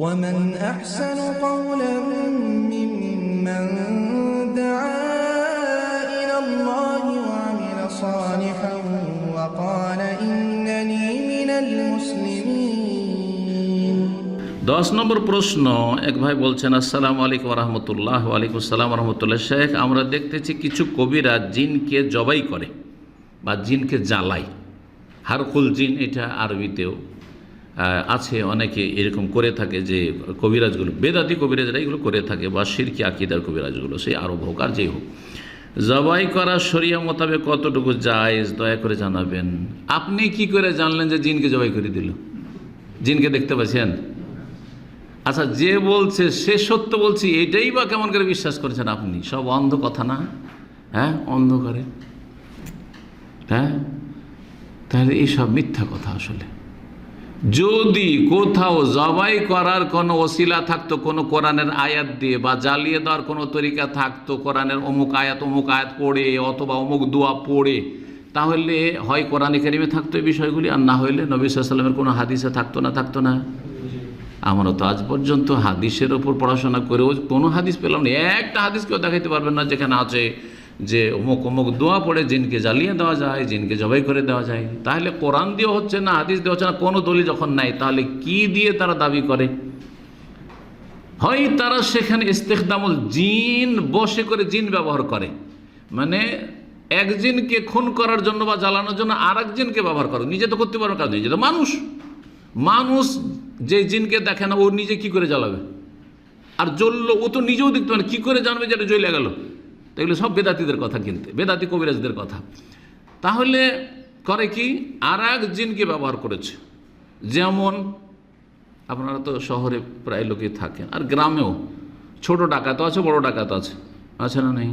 ومن أحسن قولا ممن دعا إلى الله وعمل صالحا وقال إنني من المسلمين দশ নম্বর প্রশ্ন এক ভাই বলছেন আসসালামু আলাইকুম রহমতুল্লাহ ওয়ালাইকুম আসসালাম রহমতুল্লাহ শেখ আমরা দেখতেছি কিছু কবিরা জিনকে জবাই করে বা জিনকে জ্বালায় হারকুল জিন এটা আরবিতেও আহ, আছে, অনেকে এরকম করে থাকে যে কবিরাজগুলো, বেদাতি কবিরাজরা এগুলো করে থাকে বা শিরকি আকিদার কবিরাজগুলো, সেই আরব হোক আর যেই হোক। জবাই করা শরিয়া মোতাবেক কতটুকু জায়েজ, দয়া করে জানাবেন। আপনি কি করে জানলেন যে জিনকে জবাই করে দিল? জিনকে দেখতে পাচ্ছেন? আচ্ছা যে বলছে, সে সত্য বলছি, এটাই বা কেমন করে বিশ্বাস করেছেন আপনি? সব অন্ধ কথা না? হ্যাঁ অন্ধকারে? হ্যাঁ? তাহলে এইসব মিথ্যা কথা আসলে। যদি কোথাও জবাই করার কোনো ওসিলা থাকতো, কোনো কোরআনের আয়াত দিয়ে, বা জ্বালিয়ে দেওয়ার কোনো তরিকা থাকতো, কোরআনের অমুক আয়াত অমুক আয়াত পড়ে, অথবা অমুক দোয়া পড়ে, তাহলে হয় কোরআন কারিমে থাকতো এই বিষয়গুলি, আর না হইলে নবী সাল্লামের কোনো হাদিসে থাকতো না থাকতো না। আমরা তো আজ পর্যন্ত হাদিসের ওপর পড়াশোনা করেও কোনো হাদিস পেলাম না। একটা হাদিস কেউ দেখাইতে পারবেন না যেখানে আছে যে অমুক অমুক দোয়া পড়ে জিনকে জ্বালিয়ে দেওয়া যায়, জিনকে জবাই করে দেওয়া যায়। তাহলে কোরআন দিয়ে হচ্ছে না, হাদিস দিয়ে হচ্ছে না, কোনো দলি যখন নাই, তাহলে কি দিয়ে তারা দাবি করে? হয় তারা সেখানে ইস্তেকদামুল জিন বসে করে জিন ব্যবহার করে। মানে এক জিনকে খুন করার জন্য বা জ্বালানোর জন্য আর এক জিনকে ব্যবহার করে। নিজে তো করতে পারবে, কারণ নিজে তো মানুষ। মানুষ যে জিনকে দেখে না, ও নিজে কি করে জ্বালাবে? আর জ্বললো, ও তো নিজেও দেখতে পারে কী করে জানবে যে এটা জ্বলে গেল? তো এগুলো সব বেদাতিদের কথা কিনতে, বেদাতি কবিরাজদের কথা। তাহলে করে কি? আর এক জিনকে ব্যবহার করেছে। যেমন আপনারা তো শহরে প্রায় লোকে থাকেন, আর গ্রামেও। ছোট ডাকাত আছে, বড় ডাকাত আছে আছে না নেই?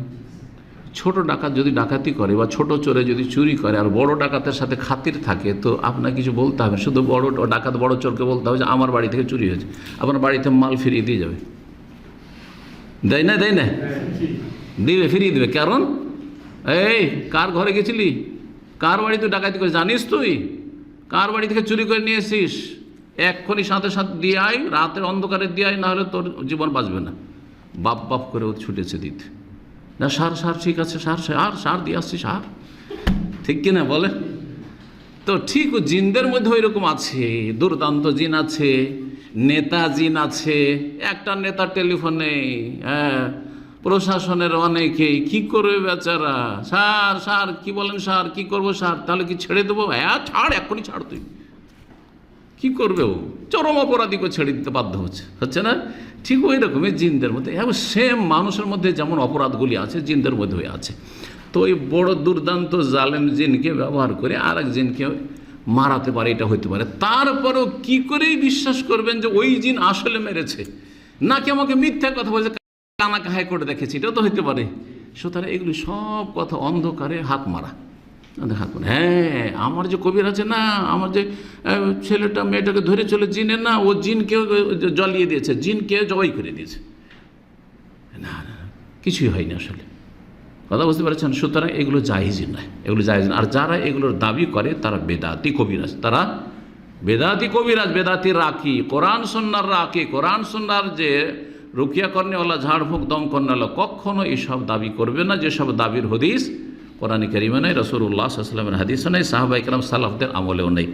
ছোট ডাকাত যদি ডাকাতি করে বা ছোট চোরে যদি চুরি করে, আর বড় ডাকাতের সাথে খাতির থাকে, তো আপনার কিছু বলতে হবে শুধু বড় ডাকাত, বড় চোরকে বলতে হবে যে, আমার বাড়ি থেকে চুরি হয়েছে। আপনার বাড়িতে মাল ফিরিয়ে দিয়ে যাবে। দেয় না দেয় না? দিবে, ফিরিয়ে দিবে। কারণ? এই, কার ঘরে গেছিলি? কার বাড়িতে ডাকাতি করে জানিস তুই? কার বাড়ি থেকে চুরি করে নিয়ে এসিস এক্ষুনি সাথে সাথে দিয়ে আয়, রাতের অন্ধকারে দিয়ে আয়, নাহলে তোর জীবন বাঁচবে না। বাপ বাপ করে ও ছুটেছে দিতে। না, সার সার, ঠিক আছে, সার সার সার, দিয়ে আসছি, সার। ঠিক কিনা বলে? তো ঠিক জিনদের মধ্যে ওই রকম আছে। দুর্দান্ত জিন আছে, নেতা জিন আছে, একটা নেতার টেলিফোনে হ্যাঁ। প্রশাসনের অনেকেই, কি করবে বেচারা? স্যার স্যার, কি বলেন স্যার? কি করব স্যার? তাহলে কি ছেড়ে দেবো? হ্যাঁ ছাড়, এক্ষুনি ছাড় তুই। কি করবে ও? চরম অপরাধীকে ছেড়ে দিতে বাধ্য হচ্ছে। হচ্ছে না? ঠিক ওই রকমই, জিনদের মধ্যে। এবং সেম মানুষের মধ্যে যেমন অপরাধগুলি আছে, জিনদের মধ্যে আছে। তো ওই বড় দুর্দান্ত জালেম জিনকে ব্যবহার করে আর এক জিনকে মারাতে পারে, এটা হইতে পারে। তারপরেও কি করেই বিশ্বাস করবেন যে ওই জিন আসলে মেরেছে? নাকি আমাকে মিথ্যা কথা বলছে? কানা কাহাই করে দেখেছি, এটাও তো হইতে পারে। সুতরাং এগুলি সব কথা অন্ধকারে হাত মারা। হাত মারা। হ্যাঁ আমার যে কবির আছে না, আমার যে ছেলেটা, মেয়েটাকে ধরে চলে জিনে না, ও জিনকে জ্বলিয়ে দিয়েছে, জিনকে জবাই করে দিয়েছে। না না কিছুই হয়নি আসলে। কথা বুঝতে পারছেন? সুতরাং এগুলো জাহিজ নয়। এগুলো জাহিজ আর যারা এগুলোর দাবি করে, তারা বেদাতি কবিরাজ তারা বেদাতি কবিরাজ বেদাতি রাখি। কোরআন সন্ন্যার রাখি। কোরআন সন্ন্যার যে রুকিয়া কর্ণেওয়ালা ঝাড়ফুঁক দম কর্নেওয়ালা কখনো এসব দাবি করবে না, যেসব দাবির হদিস কোরআন করিমে নেই রসুল্লাহ আসলামের হাদিসও নেই সাহাবাইকালাম সালাফদের আমলেও নেই।